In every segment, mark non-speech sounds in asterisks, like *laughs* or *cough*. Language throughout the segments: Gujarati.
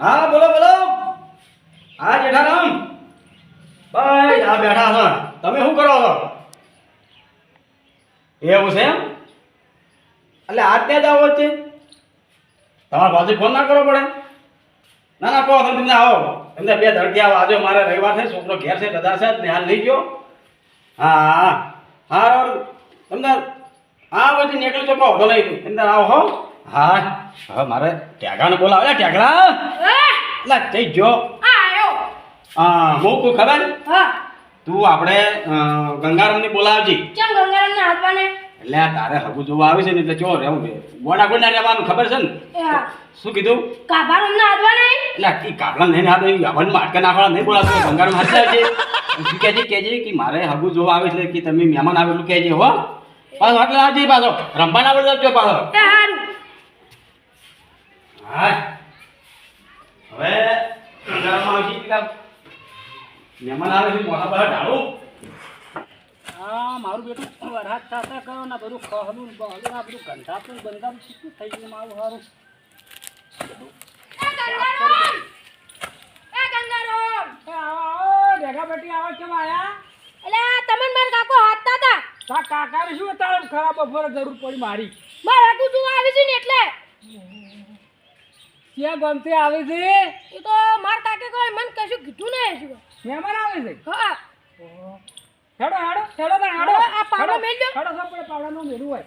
હા, બોલો બોલો. હા જેઠારામ બસ, આ બેઠા છો. તમે શું કરો છો? એવું છે એમ? એટલે આજ ત્યાં જ આવો છે તમારા પાસે ફોન ના કરવો પડે? ના ના, કહો, તમે તમને આવો. તમને બે ધડકી આવો. આજે મારે રવિવાર છે, છોકરો ઘેર છે, બધા છે, ને હાલ લઈ ગયો. હા હા. હા તમને હા પછી નીકળી તો કહો તો લઈ આવો, હો. હા હવે મારે ટેગાને બોલાવે. લે ટેગડા એટલે જઈ જો હા હું ખબર? ખબર તું આપણે ગંગારામની બોલાવજી. એટલે આ તારે હગું જોવા આવે છે ને એટલે ચોર એવું છે. ગોડા ગોડા રહેવાનું ખબર છે ને? શું કીધું? એટલે કી કાપડા નહીં? હાથ એવી હવન માટકે નાખવાના નહીં બોલાવતો ગંગારામ હાથ લાવજે શું કહેજે કહેજે કે મારે હગું જોવા આવે છે કે તમે મહેમાન આવેલું કહેજે હો. પાછો એટલે આવજે પાછો. રમવાના બોલાવજો પાછો. હા હવે ગંગારામમાં આવશે પેલા મહેમાન આવે છે મોટા બધા ઢાળું. હા મારું બેટું વરસાદ થતા કરો ને બધું ખહલું ને બહલું આ બધું ગંધાતું ને બંધાતું કેટલું થઈ ગયું મારું સારું એ આવો, આવો, ભેગા બેટી આવો કેમ આયા? તા. કાકાને શું તારે ખરાબ બપોરે જરૂર પડી મારી? ક્યાં ગમતી આવે છે મહેમાન આવે છે? હેડો હેડો હેડો તાણ, હેડો. આ પાવડો મેલજો. હેડો સબ પડે પાવડાનું મેલું હોય.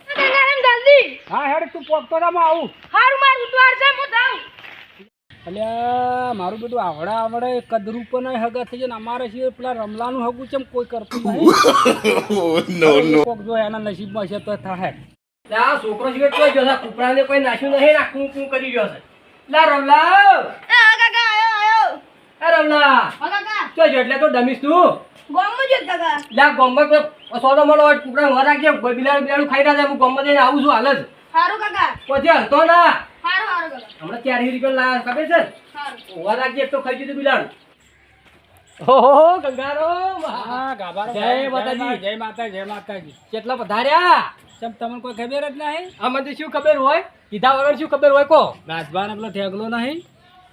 હા હેડ તું પોકતો તા હું જાઉં. અલ્યા મારું બધું આવડે આવડે કદરૂપ પણ હગા થઈ જાય ને અમારે છે પેલા રમલાનું હગું છે કોઈ કરતું નહીં? *laughs* No. કોક જો એના નસીબમાં છે તો થાય આ છોકરો સિવાય કોઈ જોતા કુપડાને કોઈ નાખ્યું નહીં રાખવું કું કરી ગયો છે. લા રમલા. એ રમલા. ચો જો એટલે તો ડમીસ તું. લા ગોમ્બા તો સોનો મળો કુપડા વર રાખજે. બિલાડ બિલાડ ખાઈ રહ્યા છે હું ગોમ્બા જઈને આવું છું હાલ જ. પછી હલતો ના. હમણાં ચાર રૂપિયા લાયા ખબર છે? વર રાખજે એક તો ખાઈ દીધું બિલાડ. ઓહો ગંગારો હા જય માતાજી. જય માતા જય માતાજી. કેટલા વધાર્યા ચમ તમને કોઈ ખબર જ નહીં? આમાંથી શું ખબર હોય? કીધા વગર શું ખબર હોય? કો. રાજભાન આપણો ઠેકલો નહીં.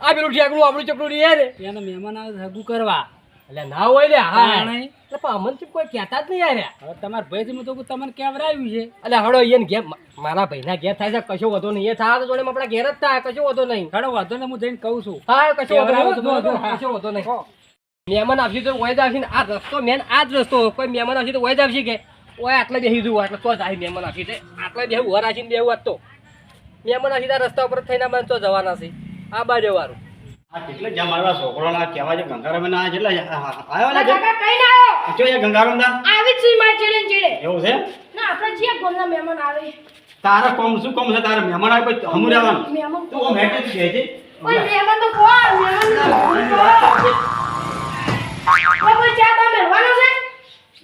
આ પેલું ઠેકડું આપણું ચકડું નહીં રે એને મહેમાન આવે હગું કરવા. એટલે ના હોય લે હા. નહીં. એટલે પણ અમને તો કોઈ કહેતા જ નહીં યાર હવે તમારા ભાઈ હું તો તમને કેવરાયું છે? એટલે હળો અહીંયા ઘેર મારા ભાઈના ઘેર થાય છે કશો વધો નહીં. એ થાય તો જોડે આપણા ઘેર જ થાય કશો વધો નહીં. હળો વાંધો ને હું જઈને કહું છું. હા કશો વધો કશો વધો નહીં. મહેમાન આવશે તો જ આવશે ને. આ રસ્તો મેન આ જ રસ્તો. કોઈ મહેમાન આવશે તો જ આવશે કે. ઓય આટલે બેસી જવું આટલે તો જાય આવી મહેમાન આવશે તે. આટલે બેહું વર આવીને બેહું આજ તો. મહેમાન આખી રસ્તા ઉપર થઈને મને તો જવાના છે. આ બાજુ વાળું. આ કેટલે જ્યાં મારા છોકરોના કહેવા છે ગંગારામ ના કેટલા આવ્યો ને જો એ ગંગારામ ના એવું છે? તારા કોમ શું કોમ છે? તારા મહેમાન આવે પછી હમું રહેવાનું. તું આમ હેઠે જ કહે છે?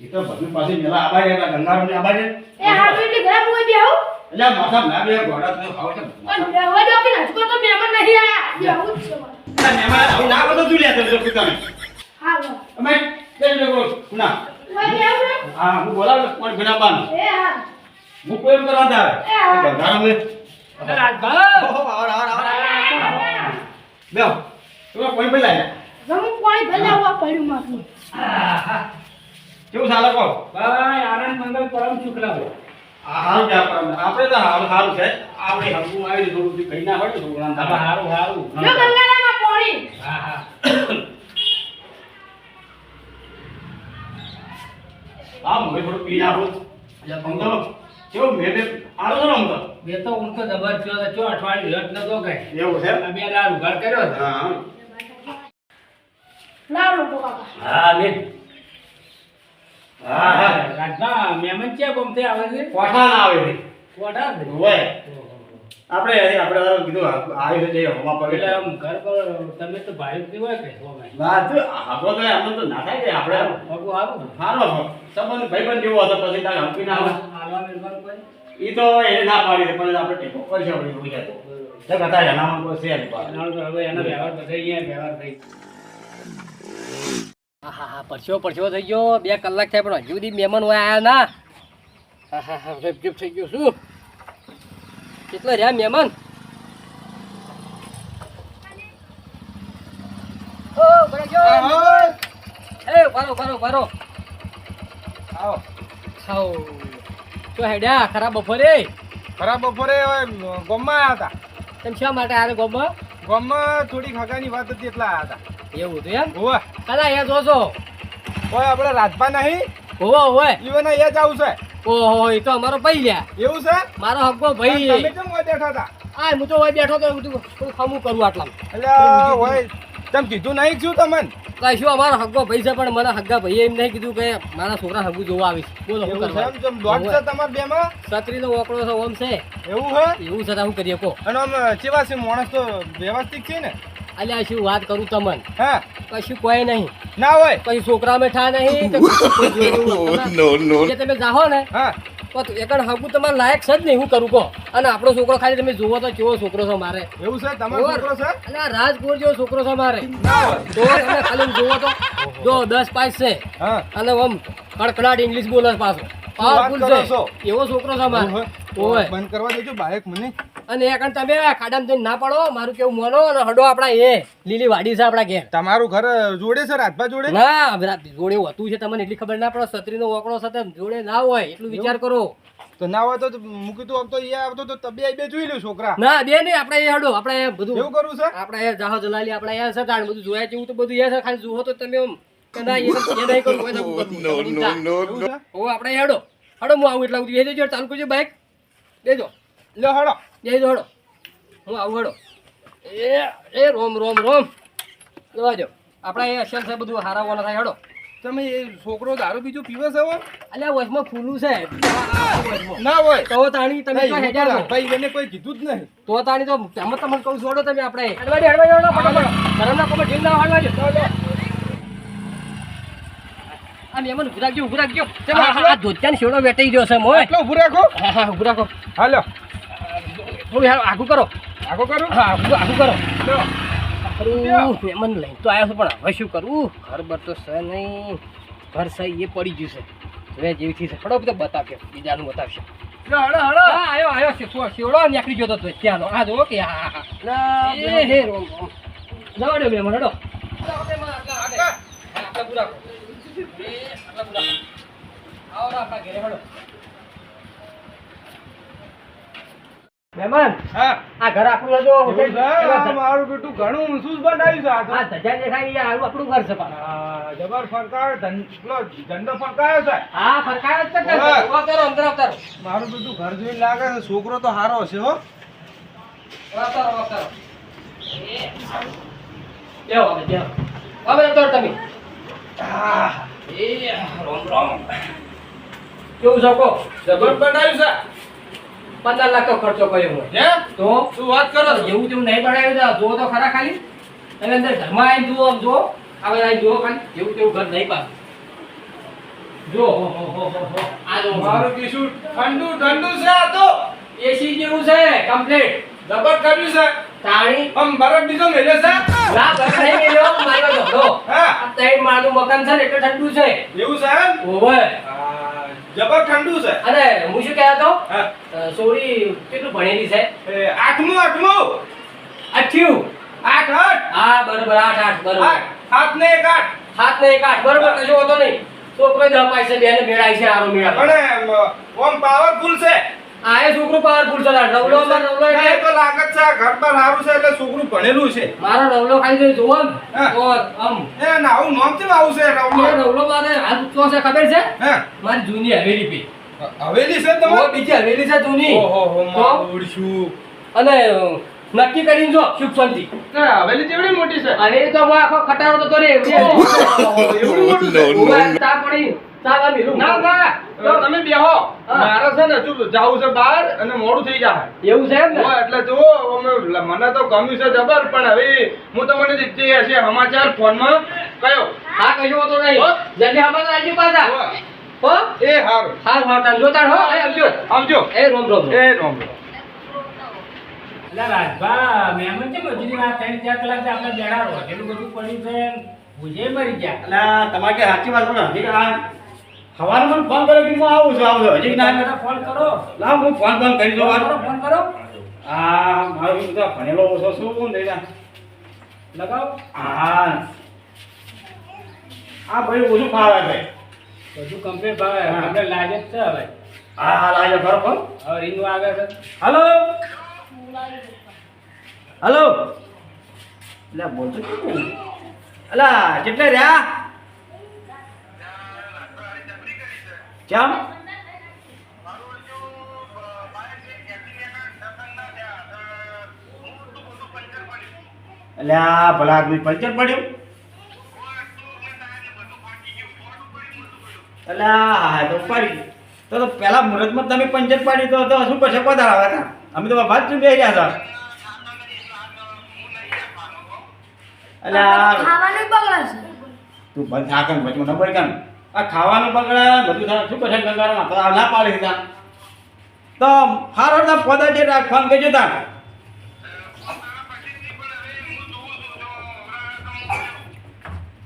એ તો ભગવાન પાસે મેલા આબાજ હતા ગંગારામ ને આબાજ. એટલે માથા ના બે ઘોડા તો ખાવ છે. મહેમાન આવું ના બધું તું લેતો છો પિતાને અમે બે લોકો ના. હા હું બોલાવ કોણ ગુનાબાન હું કોઈ એમ કરવા તારે ગંગારામ ને રાજભા. ઓહો આવ આવ આવ. બેઓ તું કોઈ પેલા કેવું ચાલે કો ભાઈ આનંદ મંગલ પરમ શુક્લા લાવો. આ હારું છે આપણે આપણે તો હારું હારું છે. આપણે હરકું આવી થોડું ના હોય હા હા. પી નાખું. એટલે પંદર કેવું? મેં બે છે ને આમ તો? હું તો જબર થયો ચો અઠવાડિયું લટ નતો ગઈ એવું છે? આ બે ઉઘાડ કર્યો છે. હા. હા હા. રાજભા મહેમાન ક્યાં ગમતે આવે છે? કોઠા ના આવે છે. કોઠા. હોય. આપણે આપણે કીધું આવી છે હવા પગે એટલે આમ ઘર પર તમે તો ભાઈ હોય કે વાત આપણો તો એમ તો ના થાય કે આપણે પગું આવું. સારો સંબંધ ભાઈબંધ જેવો હતો પછી તારે હંપી ના આવે. એ તો એને ના પાડી પણ આપણે ટેકો કરશે આપણે એવું છે તો. કથા એનામાં કોઈ છે પાડે. હવે એના વ્યવહાર બધા અહીંયા વ્યવહાર થઈ હા હા હા પરસ્યો પરસ્યો થઈ ગયો. બે કલાક થાય પણ હજુ સુધી મહેમાન હોય આયા ના. હા હા હા થઈ ગયો શું કેટલા રહ્યા મહેમાન. એ ભરો ભરો ભરો આવો. ખાઓ તો હેડ્યા ખરાબ બપોરે? ખરાબ બપોરે ગામમાં આવ્યા હતા. તેમ શા માટે આરે ગોબા ગામમાં? થોડી ખગાની વાત હતી એટલા આવ્યા હતા. એવું હતું એમ? હોવે કદા એ જોશો ઓય આપણે રાજભા નહીં? હોવો હોય ઈવન એ જ આવશે ઓહો એ તો અમારો ભાઈ લ્યા. એવું છે? મારો હક્કો તમે ભાઈ. કેમ હોય બેઠા હતા? આ હું તો હોય બેઠો તો બધું ખમું કરું આટલા એટલે હોય તેમ કીધું નહીં છું તમને? કશું અમારો હગ્ગો ભાઈ છે પણ મને હગ્ગા ભાઈએ એમ નહીં કીધું કે મારા છોકરા હગુ જોવા આવીશ બોલો શું એવું છે તમારા બેમાં? છત્રીનો ઓકળો છે ઓમ છે. એવું હે એવું છે હું શું કરીએ કો. અને આમ ચેવા છે માણસ તો વ્યવસ્થિત છે ને? અલ્યા શું વાત કરું તમને? હા? કશું કોઈ નહીં. ના હોય? કઈ છોકરા મેઠા નહીં *laughs* તમે જાહો ને હા. એકણ હગું તમારે લાયક છે જ નહીં હું કરું કહો. અને આપણો છોકરો ખાલી તમે જુઓ તો કેવો છોકરો છે મારે. એવું છે? તમારો છોકરો છે? અને રાજકોટ જેવો છોકરો છે મારે. તો તમે ખાલી જુઓ તો. જો દસ પાસ છે. હા. અને આમ કડકડાટ ઇંગ્લિશ બોલે પાછો. પાવરફુલ છે. એવો છોકરો છે મારે. બંધ કરવા દેજો મને. અને એકણ તમે ખાડામાં જઈને ના પડો મારું કેવું મોનો અને હડો આપણા એ. લીલી વાડી છે આપણા ઘેર. તમારું ઘર જોડે છે રાતભા જોડે? ના જોડે હોતું છે તમને એટલી ખબર ના પડે છત્રીનો ઓકળો સાથે જોડે ના હોય એટલું વિચાર કરો. તો ના હોય તો મૂકી તું તો અહીંયા આવતો તો તબે બે જોઈ લ્યો છોકરા. ના બે નહીં આપણે એ હડો આપણે એ બધું એવું કરવું છે? આપણે એ જહાજ જલાલી આપણે એ છે તાણ બધું જોયા જેવું તો બધું એ છે ખાલી જુઓ તો તમે એમ કદા એ નહીં કરું હોય તો આપણે હડો. હડો હું આવું એટલા સુધી એ દેજો ચાલુ કરજો બાઈક દેજો લ્યો હળો દેજો દોડો. હું આવું હડો. એ એ રોમ રોમ રોમ. જોવા જો આપણે એ અસલ છે બધું હારાવાના થાય હડો. તમે એ છોકરો દારૂ બીજું પીવે છે અલ્યા વચમાં ફૂલું છે. ના હોય. તો તાણી તમે ભાઈ એને કોઈ કીધું જ નહીં. તો તાણી તો એમ જ તમને કહું છોડો તમે આપણે. હડવાડી હડવાડી હડો ફટાફટ ધરમના કોમે ઢીલ ના હડવાડી આ મેમન ઉભરાક ગયો ઉભું ગયો તેમાં આ ધોતિયાનો શેડો વેટાઈ ગયો છે મોય. ઉભરાકો હા ઉભરાકો હાલો. હેડ આગું કરો. આગું કરો? હા આગું આગું કરો. મહેમાન લઈને તો આવ્યો છું પણ હવે શું કરવું ઘર બર તો છે નહીં. ઘર છે એ પડી ગયું છે. હવે જેવીથી છે. હડો બધો બતાવ્યો બીજાનું બતાવશે. હા આવ્યો આવ્યો છે શેવડો નીકળી ગયો તો ત્યાંનો. આ જો કે હા હા હે. રોમ જવા દો મહેમાન હડો આટલા પૂરા કરો. પૂરા આવો. આપણા ઘેરે હડો મહેમાન હા આ ઘર આપણું હતો છે? મારું બેટું ઘણું ઊંચું બનાવ્યું છે આ ધજા દેખાય આવું આપણું ઘર છે પણ જબર ફરકાર ધંધો ઝંડો ફરકાયો છે હા ફરકાયો જ છે કે ઓવે. અવતારો, અંદર અવતારો. મારું બેટું ઘર જોઈને લાગે છે છોકરો તો સારો હશે હો અવતારો, અવતારો. એ. બેહો હવે, બેહો. હવે અવતારો તમે. એ, રોમ, રોમ. કેવું છે કહો? જબર બનાવ્યું છે પંદર લાખ તો ખર્ચો કર્યો હોય. તો? શું વાત કરો જેવું તેવું નહીં બનાવ્યું જુઓ તો ખરા ખાલી. તમે અંદર ઘરમાં આવી જુઓ આમ જુઓ. આવે આવીને જુઓ ખાલી. જેવું તેવું ઘર નહીં. આ મારું કીશું ઠંડુ ઠંડુ છે આ તો. એસી જેવું છે કમ્પ્લીટ ડબલ કર્યું છે. તાણી આમ બરફ બીજો મેલે છે. ના બસ નહીં મેલ્યો. માર્યો ધોધો. હા. આ ત્રણ મકાન છે ને એટલે ઠંડુ છે. એવું છે એમ? ઓવે. આ, જબર ઠંડુ છે. અને હું શું કહેતો હા. સોરી કેટલું ભણેલી છે? આઠમું આઠમું. અઠ્યું. આઠ આઠ. હા બરોબર આઠ આઠ બરોબર. હાથ ને એક આઠ. હાથ ને એક આઠ બરોબર કશો હોતો નહીં. છોકરો દહ પાય છે બેને મેળાય છે આરો મેળા. પણ ઓમ પાવરફુલ છે. આ એ છોકરું પાવરફુલ છે. રવલો માં રવલો એટલે તો લાગત છે ઘર પર સારું છે એટલે છોકરું ભણેલું છે. મારો રવલો ખાલી જોઈ જોવો હા. આમ. એ ના આવું નામ કેમ આવું છે રાવલો રવલો મારે હાથ તો છે ખબર છે? હે. મારી જૂની હવેલી પી. હવેલી છે તો બીજી હવેલી છે જૂની. ઓહો હો મારું અને નક્કી કરીને જો સુખ શાંતિ. હવેલી જેવડી મોટી છે. હવેલી તો આખો ખટારો તો રે એવડી મોટી છે? *laughs* તા *laughs* પડી તા મેલું. ના ના. તો તમે બેહો. મારે છે ને શું જાવું છે બહાર અને મોડું થઈ જાય. એવું છે એમ ને? હોય એટલે જો મને તો ગમ્યું છે જબર પણ હવે હું તમને જે હશે સમાચાર ફોનમાં કયો. હા કયો તો નહીં. હો? જલ્દી આમાં આવજો પાછા. હો. એ હારું. હાર હાર જોતા હો એ આવજો. આવજો. એ રોમ રોમ એ રોમ. એટલે રાજભા મહેમાન છે હજુ આ ત્રણ ચાર કલાક આપણે બધું પડ્યું છે ભૂજે મરી ગયા. એટલે તમારે સાચી વાત બોલો? હજી આ સવારે મને ફોન કર્યો કે હું આવું છું આવું હજી ના ફોન કરો. લાવ હું ફોન ફોન કરી દઉં. ફોન કરો. આ મારો બધો ભણેલો ઓછો શું નહીં ના લગાવો. હા. આ ભાઈ ઓછું ફાવે ભાઈ બધું કમ્પ્લીટ ભાવે હા. આપણે લાગે જ છે હવે. હા હા ખરો ખરો. હવે રીંગનું આગળ છે. Hello hello. એટલે બોલતો અલા, કેટલા રહ્યા? કેમ? એટલે આ ભલા આદમી પંચર પડ્યું. એટલે હા, તો પડી તો પેલા મુહૂર્તમાં તમે પંચર પાડી તો શું પછી કોદાળ આવ્યા હતા? અમે તો વાત બે રહ્યા હતા. આ ખાવાનું બગડે છે. તું બંધ થા કર વચમાં ન બોલ આ ખાવાનું બગડે બધું થાય શું પછી ગંગારામાં તો ના પાડી દીધા. તો હારો ના પોતા જે રાખવાનું કહેજો તા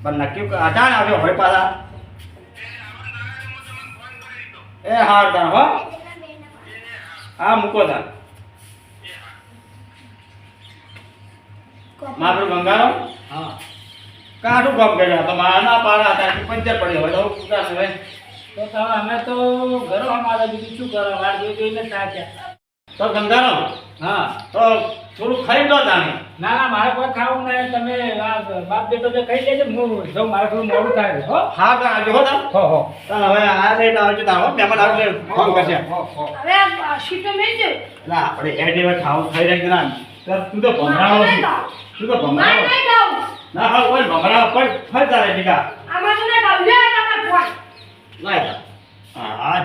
પણ નક્કી અટાણ આવ્યો હોય પાછા. એ હાર તા હો. હા મૂકો તા મારું ગંગારો હા. કાઢું કામ કર્યા? તો મારા ના પાડા હતા કે પંચર પડ્યો હોય તો કામ હોય? તો તમે અમે તો ઘરો અમારે બીજું શું કરો વાર જોઈ જોઈને થાક્યા તો ગંગારો હા. તો થોડું ખાઈ લો તાને ના ના મારે કોઈ ખાવું નહીં. તમે બાપ બેટો જે ખાઈ લેજો હું જો મારે થોડું મોડું થાય છે, હો. હા તો આજે હો હો હો. તો હવે આ રેટ આવજો તા હો. મહેમાન આવજો ફોન કરશે. હવે આ સીટો મેળજો ના આપણે એ ખાવું ખાઈ રહ્યા ના. તો તું ભમરાવો. તું તો મારે ભમરાવો. ના હા કોઈ ભમરાવો કોઈ ફરતા રહે ટીકા આમાં તો નહીં ખાવું. લે આ ફોન. લાય હા હા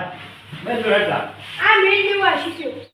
બેન બેઠા આ મેળ જેવું આ સીટો.